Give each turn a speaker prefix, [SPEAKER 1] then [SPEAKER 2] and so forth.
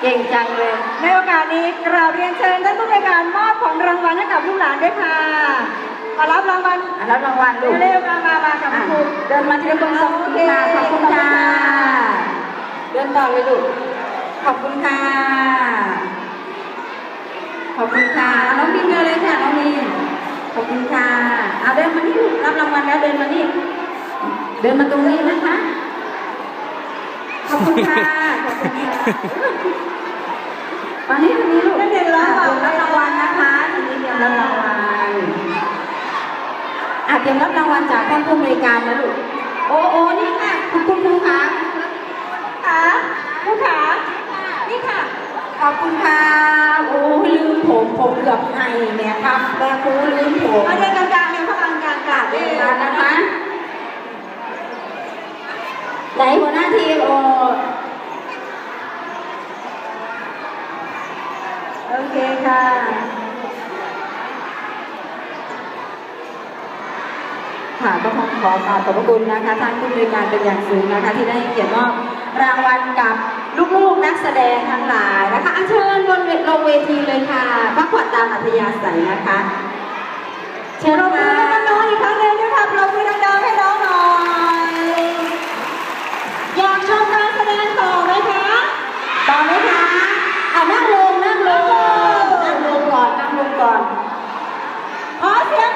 [SPEAKER 1] เก่งจังเลย
[SPEAKER 2] ในโอกาสนี้กราบเรียนเชิญท่านผู้บริการมอบของรางวัลให้กับลูกหลานด้วยค่ะขอรับรางวัล
[SPEAKER 1] อ่รับรางวัลลูกเ
[SPEAKER 2] ร็วมามามากับคุณรู
[SPEAKER 1] เดินมาทีละคนสองคนขอบคุณค่ะ เดินต่อเลยลูก ขอบคุณค่ะ ขอบคุณค่ะ น้องมีเงินเลยค่ะน้องมีขอบคุณค่ะเอาเดินมานี่ลูรับรางวัลแล้วเดินมานี่ เดินมาตรงนี้นะคะ ขอบคุณค่ะขอบคุณค่ะมานี่ตรงนี้ลูกได
[SPEAKER 2] ้เดี๋ยวรับอะเตรียมรับรางวัลนะค
[SPEAKER 1] ะทีนี้เตรียมรับรางวัลอาจจะรับรางวัลจากท่านผู้บริการนะลูกโอ้โอ้นี่ค่ะคุณคุณครูคะ
[SPEAKER 2] ขาผู้ขานี่ค่ะ
[SPEAKER 1] ขอบคุณค่ะโอ้ลืมผมผมเกือบให้แม่ครับแม่ครูลืมผมมาเดิ
[SPEAKER 2] นกลางๆเดินเข้ากลางกลางๆเดิเดินนมานะคะ
[SPEAKER 1] ไหนหัวหน้าทีมโอ โอเคค่ะค่ะก็ต้องขอกราบขอบพระคุณนะคะท่านผู้บริการเป็นอย่างสูงนะคะ ที่ได้เกียนมอบรางวัลกับลูกๆนักแสดงทั้งหลายนะคะอัญเชิญบนเวลงเวทีเลยค่ะพักผ่อนตามอัธยาศัยนะคะเชิญ